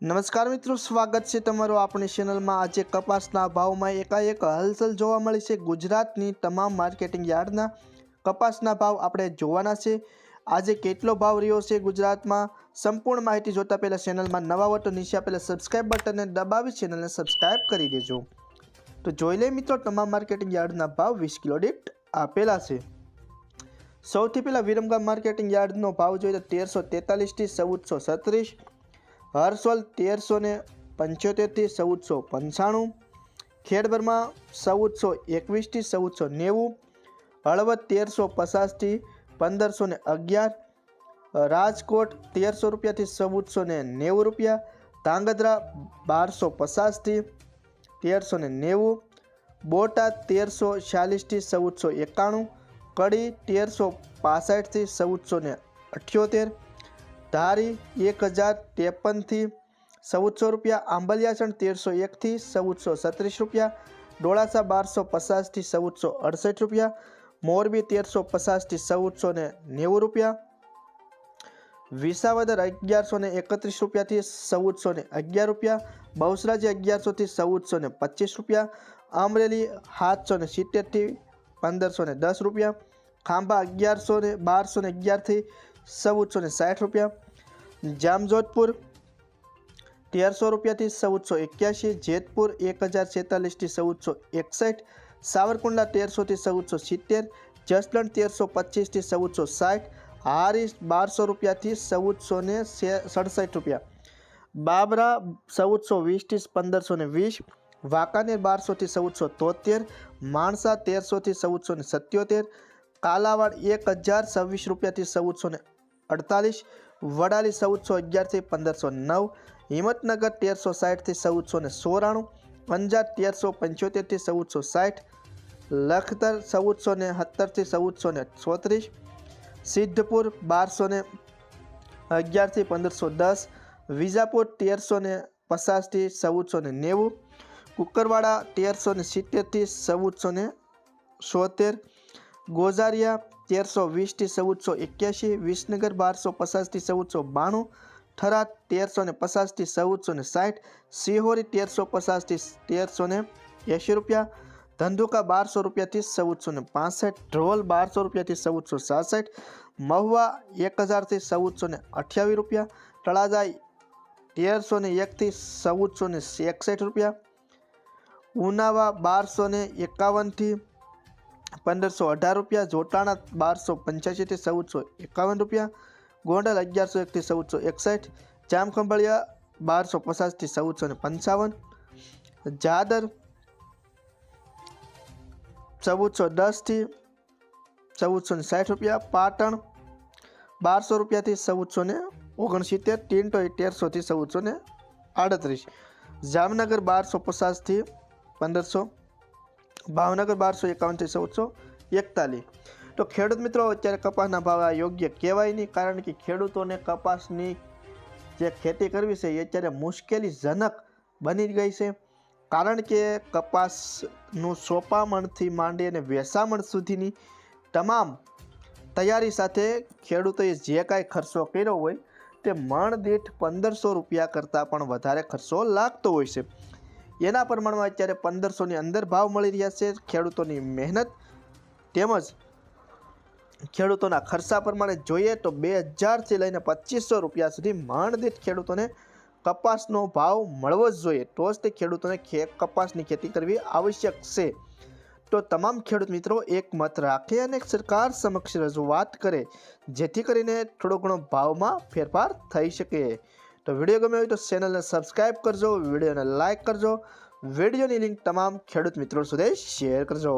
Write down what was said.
નમસ્કાર મિત્રો, સ્વાગત છે તમારું આપણી ચેનલમાં આજે કપાસના ભાવમાં એકાએક હલચલ જોવા મળી છે ગુજરાતની તમામ માર્કેટિંગ યાર્ડના. કપાસના ભાવ આપણે જોવાના છે. આજે કેટલો ભાવ રહ્યો છે ગુજરાતમાં? સંપૂર્ણ માહિતી જોતા પહેલાં ચેનલમાં નવા વટો નીચે આપેલા સબસ્ક્રાઇબ બટનને દબાવી ચેનલને સબસ્ક્રાઇબ કરી દેજો. તો જોઈ લે મિત્રો, તમામ માર્કેટિંગ યાર્ડના ભાવ વીસ કિલો દીઠ આપેલા છે. સૌથી પહેલાં વિરમગામ માર્કેટિંગ યાર્ડનો ભાવ જોઈએ તો તેરસો તેતાલીસથી ચૌદસો છત્રીસ. હરસોલ તેરસો ને પંચોતેરથી ચૌદસો પંચાણું, ખેડબરમાં ચૌદસો એકવીસથી ચૌદસો નેવું, હળવદ તેરસો પચાસથી પંદરસો ને અગિયાર, રાજકોટ તેરસો રૂપિયાથી ચૌદસો ને નેવું રૂપિયા, ધાંગધ્રા બારસો પચાસથી તેરસો ને નેવું, બોટાદ તેરસો ચાલીસથી ચૌદસો એકાણું, કડી તેરસો પાસઠથી ચૌદસો ને અઠ્યોતેર ધારી એક હજાર ત્રેપનથી ચૌદસો રૂપિયા, આંબલિયાસણ તેરસો એકથી ચૌદસો છત્રીસ રૂપિયા, ડોળાસા બારસો પચાસથી ચૌદસો અડસઠ રૂપિયા, મોરબી તેરસો પચાસથી ચૌદસો ને નેવું રૂપિયા, વિસાવદર અગિયારસો ને એકત્રીસ રૂપિયાથી ચૌદસો ને અગિયાર રૂપિયા, બહુસરાજી અગિયારસોથી ચૌદસો ને પચીસ રૂપિયા, અમરેલી સાતસો ને સિત્તેરથી પંદરસો ને દસ રૂપિયા, ખાંભા અગિયારસો ને બારસો ને અગિયારથી ચૌદસો ને સાઠ રૂપિયા. જામજોધપુર તેરસો રૂપિયાથી ચૌદસો એક્યાસી, જેતપુર એક હજાર છેતાલીસથી ચૌદસો એકસઠ, સાવરકુંડલા તેરસોથી ચૌદસો સિત્તેર, જસદણ તેરસો પચીસથી ચૌદસો સાઠ, હારીસ બારસો રૂપિયાથી ચૌદસો ને સડસઠ રૂપિયા. બાબરા ચૌદસો વીસથી પંદરસો ને વીસ, વાંકાનેર બારસોથી ચૌદસો તોતેર, માણસા તેરસોથી ચૌદસો ને સત્યોતેર, કાલાવાડ એક હજાર છવ્વીસ રૂપિયાથી ચૌદસો ને અડતાલીસ, વડાલી ચૌદસો અગિયારથી પંદરસો નવ, હિંમતનગર તેરસો સાઠથી ચૌદસો ને સોરાણું અંજાર તેરસો પંચોતેરથી ચૌદસો સાઠ, લખતર ચૌદસો ને સત્તરથી ચૌદસો ને ચોત્રીસ, સિદ્ધપુર બારસો ને અગિયારથી પંદરસો દસ, વિજાપુર તેરસો ને પચાસથી ચૌદસો ને નેવું, કુકરવાડા તેરસો ને સિત્તેરથી ચૌદસો ને સોતેર, ગોઝારિયા તેરસો વીસથી ચૌદસો એક્યાસી વિસનગર બારસો પચાસથી ચૌદસો બાણું, થરાદ તેરસો ને પચાસથી ચૌદસો ને સાઠ, સિહોરી તેરસો પચાસથી તેરસો ને એંશી રૂપિયા, ધંધુકા બારસો રૂપિયાથી ચૌદસો ને પાસઠ, ઢોલ બારસો રૂપિયાથી ચૌદસો સાસઠ, મહુવા એક હજારથી ચૌદસો ને અઠ્યાવીસ રૂપિયા, તળાજા તેરસો ને એકથી ચૌદસો ને એકસઠ રૂપિયા, ઉનાવા બારસો ને એકાવનથી પંદરસો અઢાર રૂપિયા, જોટાણા બારસો પંચ્યાસીથી ચૌદસો એકાવન રૂપિયા, ગોંડલ અગિયારસો એકથી ચૌદસો એકસઠ, જામખંભાળિયા બારસો પચાસથી ચૌદસો ને પંચાવન, જાદર ચૌદસો દસથી ચૌદસો ને સાઠ રૂપિયા, પાટણ બારસો રૂપિયાથી ચૌદસો ને ઓગણસિત્તેર ટીન્ટો તેરસોથી ચૌદસો ને આડત્રીસ, જામનગર બારસો પચાસથી પંદરસો ભાવનગર બારસો એકાવનથી ચૌદસો એકતાલીસ. તો ખેડૂત મિત્રો, અત્યારે કપાસના ભાવ આ યોગ્ય કહેવાય નહીં, કારણ કે ખેડૂતોને કપાસની જે ખેતી કરવી છે, એ અત્યારે મુશ્કેલીજનક બની ગઈ છે. કારણ કે કપાસનું સોપામણથી માંડી અને વેસામણ સુધીની તમામ તૈયારી સાથે ખેડૂતોએ જે કાંઈ ખર્ચો કર્યો હોય, તે મણ દીઠ પંદરસો રૂપિયા કરતાં પણ વધારે ખર્ચો લાગતો હોય છે. એના પ્રમાણમાં અત્યારે પંદરસોની અંદર ભાવ મળી રહ્યા છે ખેડૂતોની મહેનત. તેમજ ખેડૂતોના ખર્ચા પ્રમાણે જોઈએ તો બે હજારથી લઈને પચીસો રૂપિયા સુધી મણ ખેડૂતોને કપાસનો ભાવ મળવો જ જોઈએ. તો જ તે ખેડૂતોને ખે, કપાસની ખેતી કરવી આવશ્યક છે. તો તમામ ખેડૂત મિત્રો એક મત રાખે અને સરકાર સમક્ષ રજૂઆત કરે, જેથી કરીને થોડો ઘણો ભાવમાં ફેરફાર થઈ શકે. તો વીડિયો ગમ્યો હોય તો ચેનલને સબસ્ક્રાઈબ કરજો, વિડીયોને લાઇક કરજો, વિડીયોની લિંક તમામ ખેડૂત મિત્રો સુધી શેર કરજો.